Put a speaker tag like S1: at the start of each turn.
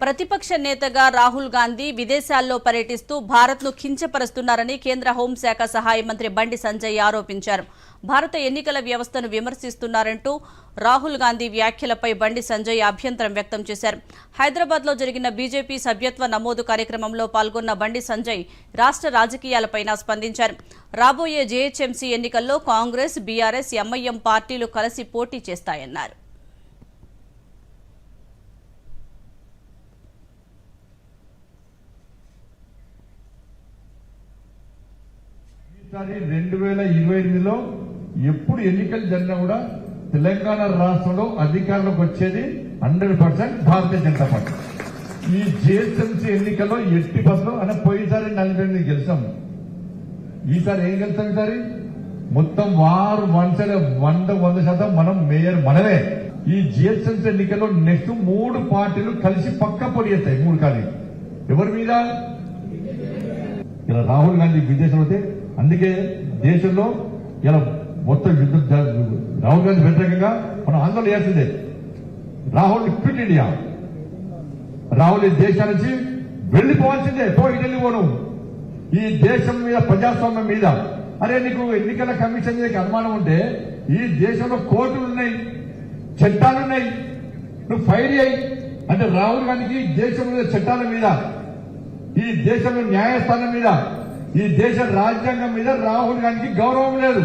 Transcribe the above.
S1: ప్రతిపక్ష నేతగా రాహుల్ గాంధీ విదేశాల్లో పర్యటిస్తూ భారత్ను కించపరుస్తున్నారని కేంద్ర హోంశాఖ సహాయ మంత్రి బండి సంజయ్ ఆరోపించారు. భారత ఎన్నికల వ్యవస్థను విమర్శిస్తున్నారంటూ రాహుల్ గాంధీ వ్యాఖ్యలపై బండి సంజయ్ అభ్యంతరం వ్యక్తం చేశారు. హైదరాబాద్లో జరిగిన బీజేపీ సభ్యత్వ నమోదు కార్యక్రమంలో పాల్గొన్న బండి సంజయ్ రాష్ట్ర రాజకీయాలపైన స్పందించారు. రాబోయే జేహెచ్ఎంసీ ఎన్నికల్లో కాంగ్రెస్ బీఆర్ఎస్ ఎంఐఎం పార్టీలు కలిసి పోటీ చేస్తాయన్నారు.
S2: ఈసారి రెండు వేల ఇరవై ఎనిమిదిలో ఎప్పుడు ఎన్నికలు జరిగినా కూడా తెలంగాణ రాష్ట్రంలో అధికారంలోకి వచ్చేది hundred percent Bharatiya Janata party. ఈ జిహెచ్ఎంసీ ఎన్నికల్లో ఎట్టి బస్సులు అని పోయినసారి నలభై ఎనిమిది గెలిచాం. ఈసారి ఏం గెలిచాం ఈసారి? మొత్తం వారు వన్ సైడ్ వంద వంద శాతం మనం మేయర్ మనమే. ఈ జిహెచ్ఎంసీ ఎన్నికల్లో నెక్స్ట్ మూడు పార్టీలు కలిసి పక్క పొడి చేస్తాయి మూడు కానీ ఎవరి మీద? ఇలా రాహుల్ గాంధీ విదేశంలో అయితే అందుకే దేశంలో ఇలా మొత్తం యుద్ధం రాహుల్ గాంధీ వ్యతిరేకంగా మనం ఆందోళన చేసిందే. Rahul quit India. రాహుల్ ఈ దేశం నుంచి వెళ్ళిపోవాల్సిందే పో ఇటలీ పోను. ఈ దేశం మీద ప్రజాస్వామ్యం మీద. అరే నీకు ఎన్నికల కమిషన్ మీద అనుమానం ఉంటే ఈ దేశంలో కోర్టులు ఉన్నాయి చట్టాలు ఉన్నాయి. నువ్వు ఫైర్ అయ్యి అంటే రాహుల్ గాంధీకి దేశం మీద చట్టాల మీద ఈ దేశంలో న్యాయస్థానం మీద ఈ దేశ రాజ్యాంగం మీద రాహుల్ గాంధీకి గౌరవం లేదు.